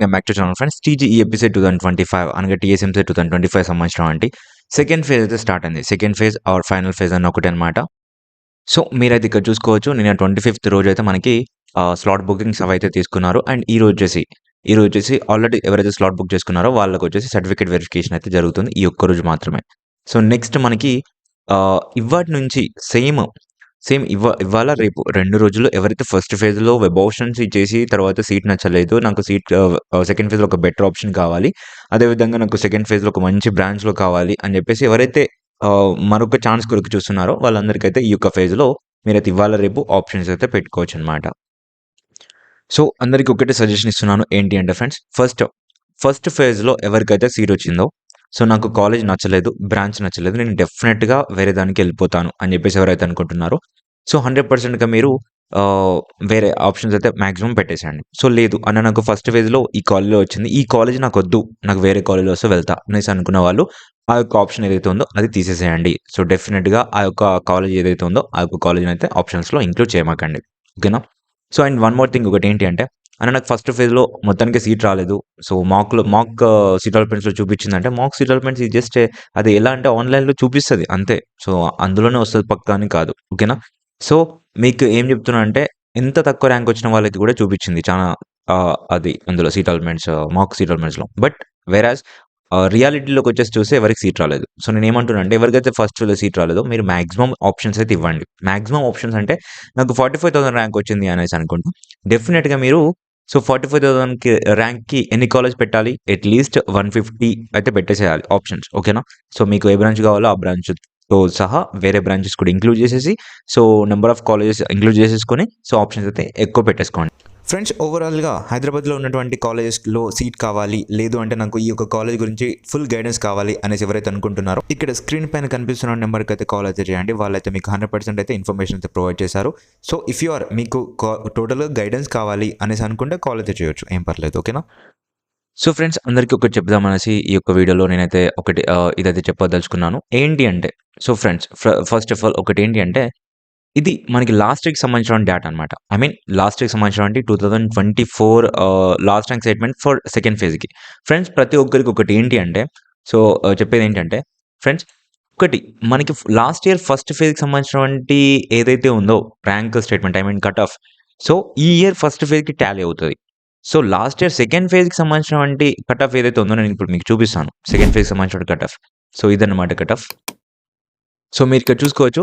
Welcome back to channel friends TG episode two thousand twenty five అనగా TSMC two thousand twenty five సంబంధించినటువంటి second phase అయితే start అయింది. Second phase or final phase అని ఒకటి అనమాట so మీరైతే ఇక్కడ చూసుకోవచ్చు నేను ట్వంటీ ఫిఫ్త్ రోజు అయితే మనకి స్లాట్ బుకింగ్స్ అవి అయితే తీసుకున్నారు. అండ్ ఈ రోజు వచ్చేసి ఈ రోజు వచ్చేసి ఆల్రెడీ ఎవరైతే స్లాట్ బుక్ చేసుకున్నారో వాళ్ళకి వచ్చేసి సర్టిఫికేట్ వెరిఫికేషన్ అయితే జరుగుతుంది. ఈ ఒక్క రోజు మాత్రమే. సో నెక్స్ట్ మనకి ఇవాటి నుంచి సేమ్ సేమ్ ఇవ్వ ఇవాళ రేపు? రెండు రోజులు ఎవరైతే ఫస్ట్ ఫేజ్లో వెబ్ ఆప్షన్స్ ఇచ్చేసి తర్వాత సీట్ నచ్చలేదు నాకు సీట్ సెకండ్ ఫేజ్లో ఒక బెటర్ ఆప్షన్ కావాలి అదేవిధంగా నాకు సెకండ్ ఫేజ్లో ఒక మంచి బ్రాంచ్లో కావాలి అని చెప్పేసి ఎవరైతే మరొక ఛాన్స్ కొరకు చూస్తున్నారో వాళ్ళందరికైతే ఈ యొక్క ఫేజ్లో మీరైతే ఇవాళ రేపు? ఆప్షన్స్ అయితే పెట్టుకోవచ్చు అనమాట సో అందరికీ ఒకటే సజెషన్ ఇస్తున్నాను. ఏంటి అంటే ఫ్రెండ్స్ ఫస్ట్ ఫస్ట్ ఫేజ్లో ఎవరికైతే సీట్ వచ్చిందో సో నాకు కాలేజ్ నచ్చలేదు బ్రాంచ్ నచ్చలేదు నేను డెఫినెట్గా వేరే దానికి వెళ్ళిపోతాను అని చెప్పేసి ఎవరైతే అనుకుంటున్నారో. సో హండ్రెడ్ పర్సెంట్గా మీరు వేరే ఆప్షన్స్ అయితే మాక్సిమం పెట్టేసేయండి. సో లేదు అన్న నాకు ఫస్ట్ ఫేజ్లో ఈ కాలేజ్లో వచ్చింది. ఈ కాలేజ్ నాకు వద్దు నాకు వేరే కాలేజ్లో వస్తే వెళ్తా అనేసి అనుకున్న వాళ్ళు ఆ యొక్క ఆప్షన్ ఏదైతే ఉందో అది తీసేసేయండి. సో డెఫినెట్గా ఆ యొక్క కాలేజ్ ఏదైతే ఉందో ఆ యొక్క కాలేజ్ని అయితే ఆప్షన్స్లో ఇంక్లూడ్ చేయమాకండి. ఓకేనా? So and one more thing ఒకటి ఏంటి అంటే అని నాకు ఫస్ట్ ఫేజ్లో మొత్తానికి సీట్ రాలేదు. సో మాక్లో మాక్ సీట్ చూపించింది చూపించిందంటే మాక్ సీట్ అల్మెంట్స్ జస్ట్ అది ఎలా అంటే ఆన్లైన్లో చూపిస్తుంది అంతే. సో అందులోనే వస్తుంది పక్కా అని కాదు. ఓకేనా సో మీకు ఏం చెప్తున్నా అంటే ఎంత తక్కువ ర్యాంక్ వచ్చిన వాళ్ళకి కూడా చూపించింది చాలా అది అందులో సీట్ అల్మెంట్స్ మాక్ సీట్ అల్మెంట్స్లో బట్ వెరాజ్ రియాలిటీలోకి వచ్చేసి చూస్తే ఎవరికి సీట్ రాలేదు. సో నేను ఏమంటున్నా అంటే ఎవరికైతే ఫస్ట్ సీట్ రాలేదో మీరు మాక్సిమం ఆప్షన్స్ అయితే ఇవ్వండి. మాక్సిమం ఆప్షన్స్ అంటే నాకు ఫార్టీ ఫైవ్ థౌసండ్ ర్యాంక్ వచ్చింది అనేసి అనుకుంటా. డెఫినెట్గా మీరు సో ఫార్టీ ఫైవ్ థౌసండ్కి ర్యాంక్కి ఎన్ని కాలేజ్ పెట్టాలి? అట్లీస్ట్ వన్ ఫిఫ్టీ అయితే పెట్టేసేయాలి ఆప్షన్స్ ఓకేనా సో మీకు ఏ బ్రాంచ్ కావాలో ఆ బ్రాంచ్ సో సహా వేరే బ్రాంచెస్ కూడా ఇంక్లూడ్ చేసేసి so number of colleges include చేసేసుకొని సో ఆప్షన్స్ అయితే ఎక్కువ పెట్టేసుకోండి. ఫ్రెండ్స్ ఓవరాల్గా హైదరాబాద్లో ఉన్నటువంటి కాలేజెస్లో సీట్ కావాలి లేదు అంటే నాకు ఈ యొక్క కాలేజ్ గురించి ఫుల్ గైడెన్స్ కావాలి అనేసి ఎవరైతే అనుకుంటున్నారో ఇక్కడ స్క్రీన్ పైన కనిపిస్తున్న నెంబర్కి అయితే కాల్ అయితే చేయండి. వాళ్ళైతే మీకు హండ్రెడ్ పర్సెంట్ అయితే ఇన్ఫర్మేషన్ అయితే ప్రొవైడ్ చేశారు. సో ఇఫ్ యు ఆర్ మీకు టోటల్గా గైడెన్స్ కావాలి అనేసి అనుకుంటే కాల్ అయితే చేయొచ్చు. ఏం పర్లేదు ఓకేనా? సో ఫ్రెండ్స్ అందరికీ ఒకటి చెప్దాం అనేసి ఈ యొక్క వీడియోలో నేనైతే ఒకటి ఇదైతే చెప్పదలుచుకున్నాను. ఏంటి అంటే so friends first of all ఒకటి ఏంటి అంటే ఇది మనకి లాస్ట్ ఇయర్కి సంబంధించిన డేటా అనమాట ఐ మీన్ లాస్ట్ ఇయర్కి సంబంధించిన two thousand twenty four last rank statement for second ఫేజ్కి friends ప్రతి ఒక్కరికి ఒకటి ఏంటి అంటే సో uh, చెప్పేది ఏంటంటే ఫ్రెండ్స్ ఒకటి మనకి లాస్ట్ ఇయర్ ఫస్ట్ ఫేజ్కి సంబంధించినటువంటి ఏదైతే ఉందో rank statement I mean cut off so ఈ ఇయర్ ఫస్ట్ ఫేజ్కి టాలీ అవుతుంది. సో లాస్ట్ ఇయర్ సెకండ్ ఫేజ్కి సంబంధించినటువంటి కట్ ఆఫ్ ఏదైతే ఉందో నేను ఇప్పుడు మీకు చూపిస్తాను. సెకండ్ ఫేజ్కి సంబంధించిన కట్ ఆఫ్ సో ఇదన్నమాట కట్ ఆఫ్ సో మీరు ఇక్కడ చూసుకోవచ్చు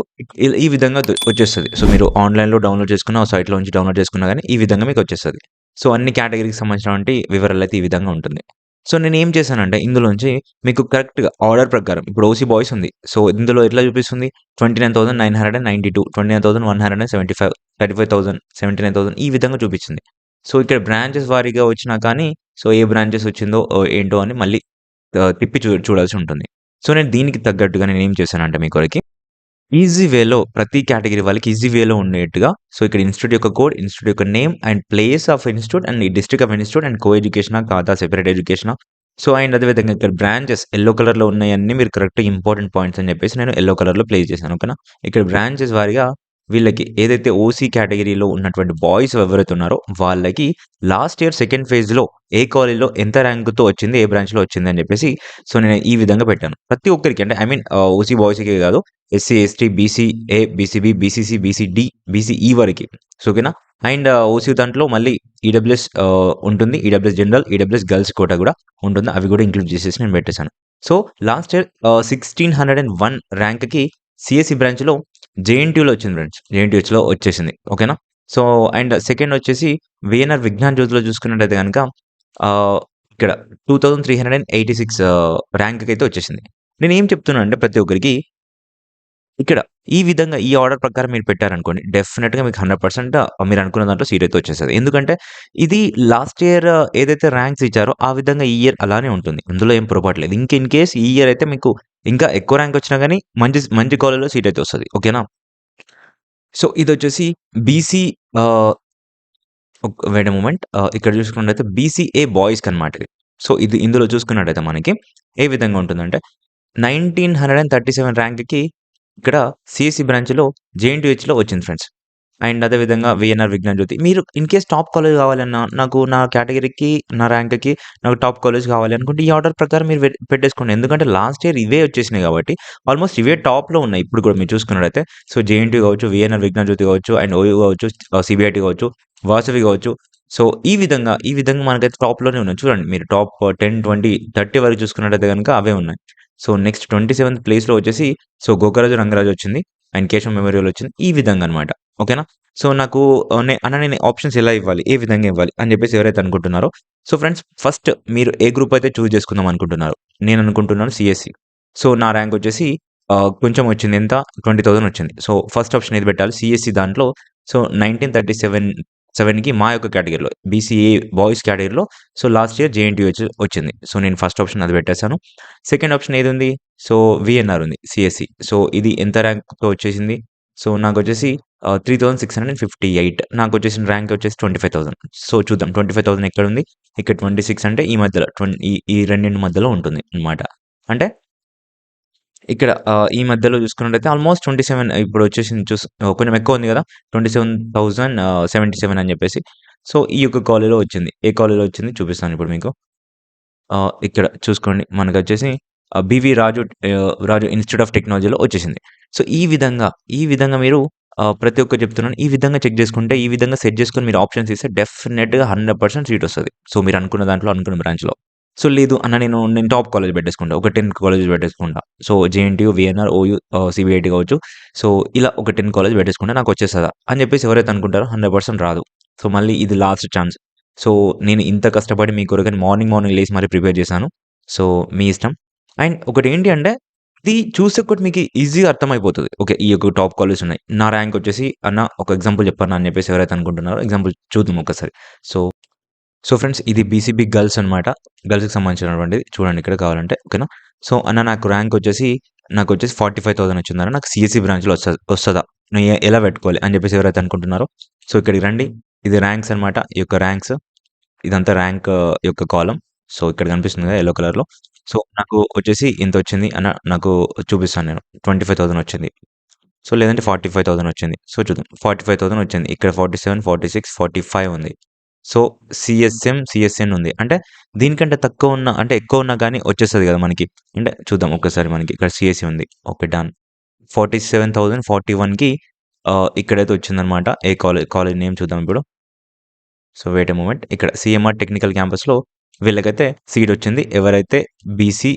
ఈ విధంగా వచ్చేస్తుంది. సో మీరు ఆన్లైన్లో డౌన్లోడ్ చేసుకున్న సైట్లో నుంచి డౌన్లోడ్ చేసుకున్నా కానీ ఈ విధంగా మీకు వచ్చేస్తుంది. సో అన్ని కేటగిరీకి సంబంధించినటువంటి వివరాలు అయితే ఈ విధంగా ఉంటుంది. సో నేను ఏం చేశానంటే ఇందులోంచి మీకు కరెక్ట్గా ఆర్డర్ ప్రకారం ఇప్పుడు ఓసీ బాయ్స్ ఉంది. సో ఇందులో ఎట్లా చూపిస్తుంది? Twenty nine thousand nine hundred and ninety two twenty nine thousand one hundred and seventy five thirty five thousand seventy nine thousand ఈ విధంగా చూపించింది సో ఇక్కడ బ్రాంచెస్ వారీగా వచ్చినా కానీ సో ఏ బ్రాంచెస్ వచ్చిందో ఏంటో అని మళ్ళీ తిప్పి చూ చూడాల్సి ఉంటుంది. సో నేను దీనికి తగ్గట్టుగా నేను ఏం చేశానంటే మీ కొరకి ఈజీ వేలో ప్రతి కేటగిరీ వాళ్ళకి ఈజీ వేలో ఉండేట్టుగా సో ఇక్కడ ఇన్స్టిట్యూట్ యొక్క కోడ్ ఇన్స్టిట్యూట్ యొక్క name and place of institute and district of institute and co education కాదా సెపరేట్ ఎడ్యుకేషన్ సో అండ్ అదేవిధంగా ఇక్కడ బ్రాంచెస్ ఎల్లో కలర్లో ఉన్నాయన్నీ మీరు కరెక్ట్ ఇంపార్టెంట్ పాయింట్స్ అని చెప్పేసి నేను ఎల్లో కలర్లో ప్లేస్ చేశాను ఓకేనా? ఇక్కడ బ్రాంచెస్ వారిగా వీళ్ళకి ఏదైతే ఓసీ కేటగిరీలో ఉన్నటువంటి బాయ్స్ ఎవరైతే ఉన్నారో వాళ్ళకి లాస్ట్ ఇయర్ సెకండ్ ఫేజ్లో ఏ కాలేజ్లో ఎంత ర్యాంకుతో వచ్చింది ఏ బ్రాంచ్లో వచ్చింది అని చెప్పేసి సో నేను ఈ విధంగా పెట్టాను. ప్రతి ఒక్కరికి అంటే ఐ మీన్ ఓసీ బాయ్స్కి కాదు SC ST BC A BCB BCC BCD BCE వరకు. సో ఓకేనా అండ్ ఓసీ దాంట్లో మళ్ళీ ఈడబ్ల్యూఎస్ ఉంటుంది. EWS general EWS girls quota కూడా ఉంటుంది. అవి కూడా ఇంక్లూడ్ చేసేసి నేను పెట్టేశాను. So last year sixteen hundred and one ర్యాంక్కి CSC బ్రాంచ్లో జేఎన్టీయూలో వచ్చింది ఫ్రెండ్స్ జేఎన్టీయూలో వచ్చేసింది. ఓకేనా సో అండ్ సెకండ్ వచ్చేసి విఎన్ఆర్ విజ్ఞాన్ జ్యోతిలో చూసుకున్నట్టయితే కనుక ఇక్కడ two thousand three hundred and eighty six ర్యాంక్కి అయితే వచ్చేసింది. నేను ఏం చెప్తున్నాను అంటే ప్రతి ఒక్కరికి ఇక్కడ ఈ విధంగా ఈ ఆర్డర్ ప్రకారం మీరు పెట్టారనుకోండి డెఫినెట్గా మీకు హండ్రెడ్ పర్సెంట్ మీరు అనుకున్న దాంట్లో సీట్ అయితే వచ్చేస్తుంది. ఎందుకంటే ఇది లాస్ట్ ఇయర్ ఏదైతే ర్యాంక్స్ ఇచ్చారో ఆ విధంగా ఈ ఇయర్ అలానే ఉంటుంది. అందులో ఏం పొరపాటు లేదు. ఇంక ఇన్ కేస్ ఈ ఇయర్ అయితే మీకు ఇంకా ఎక్కువ ర్యాంక్ వచ్చినా కానీ మంచి మంచి కాలేజ్లో సీట్ అయితే వస్తుంది. ఓకేనా? సో ఇది వచ్చేసి బీసీ వేడ మూమెంట్ ఇక్కడ చూసుకున్నట్టయితే బీసీఏ బాయ్స్కి అనమాట సో ఇది ఇందులో చూసుకున్నట్టయితే మనకి ఏ విధంగా ఉంటుందంటే nineteen hundred and thirty seven ర్యాంక్కి ఇక్కడ సిఎస్సి బ్రాంచ్లో జేఎన్టీహెచ్లో వచ్చింది ఫ్రెండ్స్ అండ్ అదే విధంగా విజ్ఞాన్ జ్యోతి. మీరు ఇన్ కేస్ టాప్ కాలేజ్ కావాలన్నా, నాకు నా కేటగిరీకి నా ర్యాంక్‌కి నాకు టాప్ కాలేజ్ కావాలి అనుకుంటే ఈ ఆర్డర్ ప్రకారం మీరు పెట్టేసుకోండి. ఎందుకంటే లాస్ట్ ఇయర్ ఇవే వచ్చేసినాయి కాబట్టి ఆల్మోస్ట్ ఇవే టాప్‌లో ఉన్నాయి. ఇప్పుడు కూడా మీరు చూసుకున్నట్టయితే. సో, జేఎన్టీ కావచ్చు, విఎన్ఆర్ విజ్ఞాన్ జ్యోతి కావచ్చు, అండ్ ఓయూ కావచ్చు, సిబిఐటి కావచ్చు, వాసవి కావచ్చు. సో, ఈ విధంగా, ఈ విధంగా మనకైతే టాప్‌లోనే ఉన్నాయి. చూడండి మీరు టాప్ 10, 20, 30 వరకు చూసుకున్నట్టయితే గనుక అవే ఉన్నాయి. సో, నెక్స్ట్ 27థ్ ప్లేస్‌లో వచ్చేసి సో, గోకరాజు రంగరాజు వచ్చింది. అండ్ కేశవ్ మెమోరియల్ వచ్చింది. ఈ విధంగా అనమాట ఓకేనా? సో, నాకు నే అన్న నేను ఆప్షన్స్ ఎలా ఇవ్వాలి? ఏ విధంగా ఇవ్వాలి? అని చెప్పేసి ఎవరైతే అనుకుంటున్నారో సో, ఫ్రెండ్స్ ఫస్ట్ మీరు ఏ గ్రూప్ అయితే చూజ్ చేసుకుందాం అనుకుంటున్నారు. నేను అనుకుంటున్నాను సిఎస్సి సో, నా ర్యాంక్ వచ్చేసి కొంచెం వచ్చింది. ఎంత? 20,000 వచ్చింది. సో, ఫస్ట్ ఆప్షన్ ఏది పెట్టాలి? సిఎస్సి దాంట్లో సో, 1937 సెవెన్కి మా యొక్క కేటగిరీలో బీసీఏ బాయ్స్ కేటగిరీలో. సో, లాస్ట్ ఇయర్ జేఎన్‌టీయూ వచ్చి వచ్చింది. సో, నేను ఫస్ట్ ఆప్షన్ అది పెట్టేశాను. సెకండ్ ఆప్షన్ ఏది ఉంది సో, విఎన్ఆర్ ఉంది. సిఎస్సి సో, ఇది ఎంత ర్యాంక్‌తో వచ్చేసింది? సో, నాకు వచ్చేసి three thousand six hundred fifty eight నాకు వచ్చేసిన ర్యాంక్ వచ్చేసి 25,000 సో, చూద్దాం. ట్వంటీ ఫైవ్ థౌజండ్ ఇక్కడ 26 అంటే ఈ మధ్యలో ట్వంటీ ఈ రెండింటి మధ్యలో ఉంటుంది అనమాట అంటే ఇక్కడ ఈ మధ్యలో చూసుకున్నట్టయితే ఆల్మోస్ట్ 27 ఇప్పుడు వచ్చేసింది చూస్ కొంచెం ఎక్కువ ఉంది కదా! 27,077 అని చెప్పేసి. సో, ఈ యొక్క కాలేజ్‌లో వచ్చింది. ఏ కాలేజ్‌లో వచ్చింది చూపిస్తాను ఇప్పుడు మీకు. ఇక్కడ చూసుకోండి మనకు వచ్చేసి BV Raju Raju institute of టెక్నాలజీలో వచ్చేసింది. సో, ఈ విధంగా, ఈ విధంగా మీరు ప్రతి ఒక్క చెప్తున్నాను. ఈ విధంగా చెక్ చేసుకుంటే, ఈ విధంగా సెట్ చేసుకొని మీరు ఆప్షన్స్ ఇస్తే డెఫినెట్గా హండ్రెడ్ పర్సెంట్ సీట్ వస్తుంది సో, మీరు అనుకున్న దాంట్లో, అనుకున్న బ్రాంచ్‌లో. సో, లేదు అన్న నేను, నేను టాప్ కాలేజ్ పెట్టేసుకుంటా. ఒక ten college పెట్టేసుకుంటా. So, JNTU, VNR OU ah, CBIT కావచ్చు. సో, ఇలా ఒక 10 కాలేజ్ పెట్టేసుకుంటే నాకు వచ్చేస్తుందా అని చెప్పేసి ఎవరైతే అనుకుంటారో 100% రాదు. సో, మళ్ళీ ఇది లాస్ట్ ఛాన్స్. సో, నేను ఇంత కష్టపడి మీ కొరకని మార్నింగ్, మార్నింగ్ లేసి మరి ప్రిపేర్ చేశాను. సో, మీ ఇష్టం. అండ్ ఒకటి ఏంటి అంటే ఇది చూస్తే ఒకటి మీకు ఈజీగా అర్థమైపోతుంది ఓకే. ఈ యొక్క టాప్ కాలేజ్ ఉన్నాయి. నా ర్యాంక్ వచ్చేసి అన్న ఒక ఎగ్జాంపుల్ చెప్పాను అని చెప్పేసి ఎవరైతే అనుకుంటున్నారో ఎగ్జాంపుల్ చూద్దాం ఒక్కసారి. సో, సో, ఫ్రెండ్స్ ఇది బీసీబీ గర్ల్స్ అన్నమాట. గర్ల్స్‌కి సంబంధించినటువంటిది. చూడండి ఇక్కడ కావాలంటే. ఓకేనా? సో, అన్న నాకు ర్యాంక్ వచ్చేసి నాకు వచ్చేసి ఫార్టీ ఫైవ్ థౌసండ్ వచ్చిందన్న. నాకు సీఎస్‌సి బ్రాంచ్‌లో వస్తుంది వస్తుందా నేను ఎలా పెట్టుకోవాలి? అని చెప్పేసి ఎవరైతే అనుకుంటున్నారో సో, ఇక్కడికి రండి. ఇది ర్యాంక్స్ అన్నమాట. ఈ యొక్క ర్యాంక్స్. ఇదంతా ర్యాంక్ యొక్క కాలం సో, ఇక్కడ కనిపిస్తుంది కదా! ఎల్లో కలర్‌లో. సో, నాకు వచ్చేసి ఇంత వచ్చింది అన్న నాకు చూపిస్తాను నేను. 25,000 వచ్చింది. సో, లేదంటే 45,000 వచ్చింది. సో, చూద్దాం. 45,000 వచ్చింది. ఇక్కడ 47, 46, 45 ఉంది. సో, సిఎస్ఎం సిఎస్ఎన్ ఉంది. అంటే దీనికంటే తక్కువ ఉన్న అంటే ఎక్కువ ఉన్నా కానీ వచ్చేస్తుంది కదా! మనకి. అంటే చూద్దాం ఒక్కసారి మనకి ఇక్కడ సిఎస్సి ఉంది. Okay. Done. Forty seven thousand forty వన్కి ఇక్కడైతే వచ్చిందనమాట ఏ కాలేజ్ కాలేజ్ నేమ్ చూద్దాం ఇప్పుడు. సో, వెయిట్ ఎ మూమెంట్ ఇక్కడ సీఎంఆర్ టెక్నికల్ క్యాంపస్‌లో వీళ్ళకైతే సీట్ వచ్చింది. ఎవరైతే బీసీ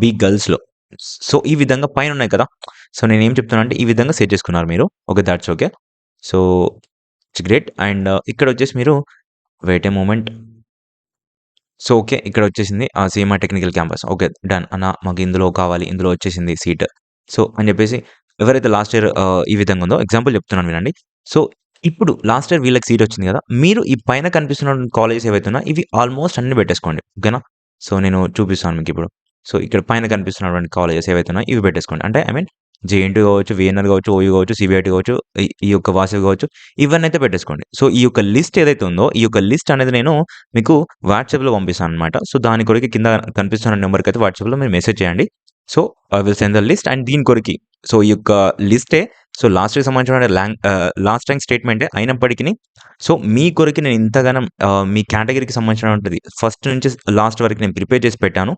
బీ గర్ల్స్‌లో. సో, ఈ విధంగా పైన ఉన్నాయి కదా! సో, నేనేం చెప్తున్నా అంటే ఈ విధంగా సెట్ చేసుకున్నారు మీరు. Okay. That's okay. So, it's great. And ఇక్కడ వచ్చేసి మీరు wait a moment so, okay. ఇక్కడ వచ్చేసింది. ఆ CMR technical campus. Okay. Done. అన్న మాకు ఇందులో కావాలి. ఇందులో వచ్చేసింది సీట్. సో, అని చెప్పేసి ఎవరైతే లాస్ట్ ఇయర్ ఈ విధంగా ఉందో ఎగ్జాంపుల్ చెప్తున్నాను వినండి. సో, ఇప్పుడు లాస్ట్ ఇయర్ వీళ్ళకి సీట్ వచ్చింది కదా! మీరు ఈ పైన కనిపిస్తున్న కాలేజెస్ ఏవైతే ఉన్నా ఇవి ఆల్మోస్ట్ అన్ని పెట్టేసుకోండి. ఓకేనా? సో, నేను చూపిస్తాను మీకు ఇప్పుడు సో, ఇక్కడ పైన కనిపిస్తున్నటువంటి కాలేజెస్ ఏవైతే ఉన్నాయో ఇవి పెట్టేసుకోండి. అంటే ఐ మీన్ జేఎన్‌టీయూ కావచ్చు, విఎన్ఆర్ కావచ్చు, ఓయూ కావచ్చు, సిబిఐటి కావచ్చు, ఈ యొక్క వాసవి కావచ్చు. ఇవన్నీ అయితే పెట్టేసుకోండి. సో, ఈ యొక్క లిస్ట్ ఏదైతే ఉందో ఈ యొక్క లిస్ట్ అనేది నేను మీకు వాట్సాప్‌లో పంపిస్తాను అనమాట సో, దాని కొరకు కింద కనిపిస్తున్న నెంబర్కి అయితే వాట్సాప్‌లో మీరు మెసేజ్ చేయండి. So, I will send the list and దీని కొరికి సో, ఈ యొక్క లిస్టే సో, లాస్ట్ సంబంధించిన ల్యాంగ్ లాస్ట్ ర్యాంక్ స్టేట్‌మెంటే అయినప్పటికీ సో, మీ కొరికి నేను ఇంతగానం మీ మీ సంబంధించిన సంబంధించినటువంటిది ఫస్ట్ నుంచి లాస్ట్ వరకు నేను ప్రిపేర్ చేసి పెట్టాను.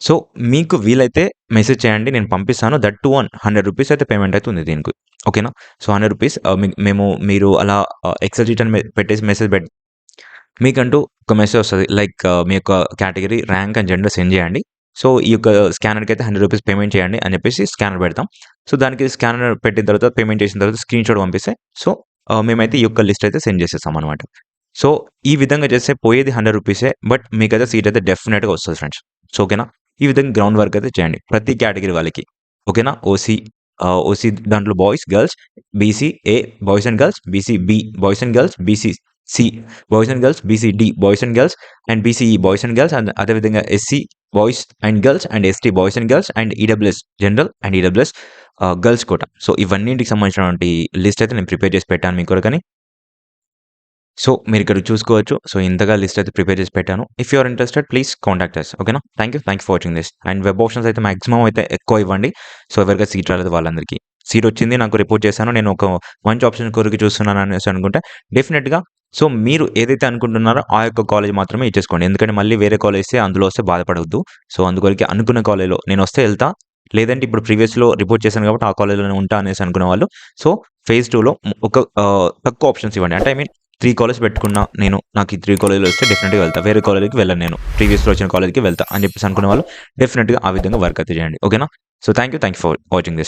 సో, మీకు వీలైతే మెసేజ్ చేయండి. నేను పంపిస్తాను. That two one hundred rupees అయితే పేమెంట్ అయితే ఉంది దీనికి. ఓకేనా? సో, హండ్రెడ్ రూపీస్ మేము మీరు అలా ఎక్సెల్ షీట్ అని పెట్టేసి మెసేజ్ పెట్ మీకంటూ ఒక మెసేజ్ వస్తుంది లైక్ మీ యొక్క category rank and gender send చేయండి. సో, ఈ యొక్క స్కానర్‌కి అయితే హండ్రెడ్ రూపీస్ పేమెంట్ చేయండి అని చెప్పేసి స్కానర్ పెడతాం. సో, దానికి స్కానర్ పెట్టిన తర్వాత పేమెంట్ చేసిన తర్వాత స్క్రీన్ షాట్ పంపిస్తే సో, మేమైతే ఈ యొక్క లిస్ట్ అయితే సెండ్ చేసేస్తాం అనమాట సో, ఈ విధంగా చేస్తే పోయేది హండ్రెడ్ రూపీసే బట్ మీకైతే సీట్ అయితే డెఫినెట్గా వస్తుంది ఫ్రెండ్స్. సో, ఓకేనా? ఈ విధంగా గ్రౌండ్ వర్క్ అయితే చేయండి. ప్రతి కేటగిరీ వాళ్ళకి. ఓకేనా? ఓసీ ఓసీ దాంట్లో boys, girls, BC A boys and girls, BC B boys and girls, BC C boys and girls, BC D boys and girls and BCE boys and girls and అదే విధంగా SC boys and girls and ST boys and girls and EWS general and EWS girls quota. So, ఇవన్నింటికి సంబంధించినటువంటి list అయితే నేను prepare చేసి పెట్టాను మీకు కూడా కానీ సో, మీరు ఇక్కడ చూసుకోవచ్చు. సో, ఇంతగా లిస్ట్ అయితే ప్రిపేర్ చేసి పెట్టాను. If you are interested please contact us. ఓకేనా? Thank you. Thank you for watching this. And web options అయితే మాక్సిమం అయితే ఎక్కువ ఇవ్వండి. సో, ఎవరిగా సీట్ రాలేదు వాళ్ళందరికీ. సీట్ వచ్చింది నాకు రిపోర్ట్ చేశాను నేను ఒక మంచి ఆప్షన్ కొరకు చూస్తున్నాను అనేసి అనుకుంటే డెఫినెట్గా సో మీరు ఏదైతే అనుకుంటున్నారో ఆ యొక్క కాలేజ్ మాత్రమే ఇచ్చేసుకోండి ఎందుకంటే మళ్ళీ వేరే కాలేజ్ వస్తే అందులో వస్తే బాధపడవద్దు సో అందుకొరికి అనుకున్న కాలేజ్లో నేను వస్తే వెళ్తా లేదంటే ఇప్పుడు ప్రీవియస్లో రిపోర్ట్ చేశాను కాబట్టి ఆ కాలేజ్లోనే ఉంటా అనేసి అనుకునే వాళ్ళు సో ఫేజ్ టూలో ఒక తక్కువ ఆప్షన్స్ ఇవ్వండి అంటే ఐ మీన్ త్రీ కాలేజ్ పెట్టుకున్నా నేను నాకు ఈ త్రీ కాలేజ్లో వస్తే డెఫినెట్గా వెళ్తా. వేరే కాలేజ్కి వెళ్ళను నేను. ప్రీవియస్లో వచ్చిన కాలేజ్కి వెళ్తా అని చెప్పేసి అనుకునే వాళ్ళు డెఫినెట్గా ఆ విధంగా వర్క్ అయితే చేయండి. ఓకేనా so thank you thank you for watching this